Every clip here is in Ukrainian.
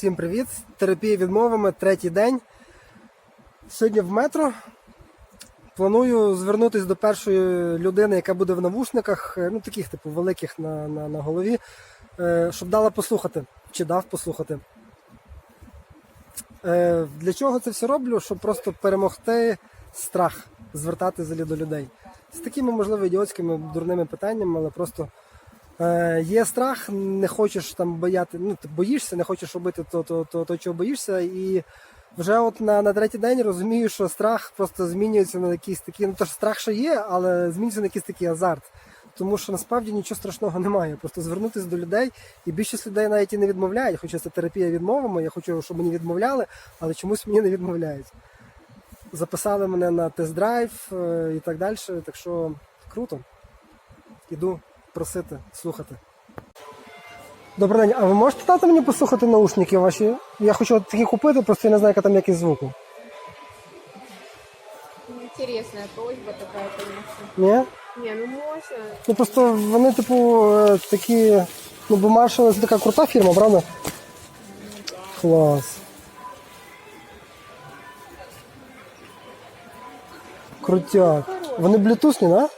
Всім привіт! Терапія відмовами, третій день. Сьогодні в метро. Планую звернутися до першої людини, яка буде в навушниках, е, ну таких типу великих на, на, на голові, е, щоб дала послухати, чи дав послухати. Е, Для чого це все роблю? Щоб просто перемогти страх, звертати взагалі до людей. З такими, можливо, ідіотськими дурними питаннями, але просто Е, є страх, не хочеш там бояти, ну ти боїшся, не хочеш робити то, то, то, то чого боїшся. І вже от на, на третій день розумію, що страх просто змінюється на якийсь такий, ну то ж страх ще є, але змінюється на якийсь такий азарт. Тому що насправді нічого страшного немає. Просто звернутися до людей, і більшість людей навіть і не відмовляють. Хоча це терапія відмовами, я хочу, щоб мені відмовляли, але чомусь мені не відмовляють. Записали мене на тест-драйв е, і так далі. Так що круто. Іду просити, слухати. Добрий день, а ви можете дати мені послухати наушники ваші? Я хочу от такі купити, просто я не знаю, яка там якість звуку. Интересная просьба такая, конечно. Ні? Не, ну можно. Ну просто вони, типу, е, такі. Ну, бо Marshall це така крута фірма, правда? Клас. Крутяк. Вони блютусні, да.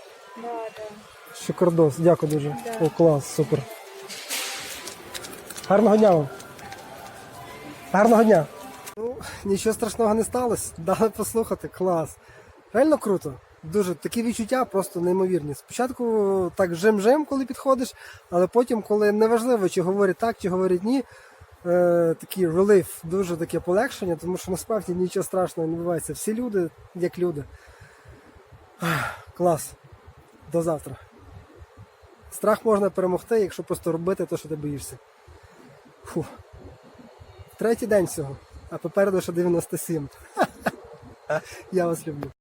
Шикардос, дякую дуже. О, клас, супер. Гарного дня вам. Гарного дня. Ну, нічого страшного не сталося. Дали послухати, клас. Реально круто. Дуже такі відчуття просто неймовірні. Спочатку так жим-жим, коли підходиш, але потім, коли неважливо, чи говорять так, чи говорять ні, е, такий реліф, дуже таке полегшення, тому що насправді нічого страшного не відбувається. Всі люди як люди. Клас. До завтра. Страх можна перемогти, якщо просто робити те, що ти боїшся. Фу. Третій день всього, а попереду ще 97. Я вас люблю.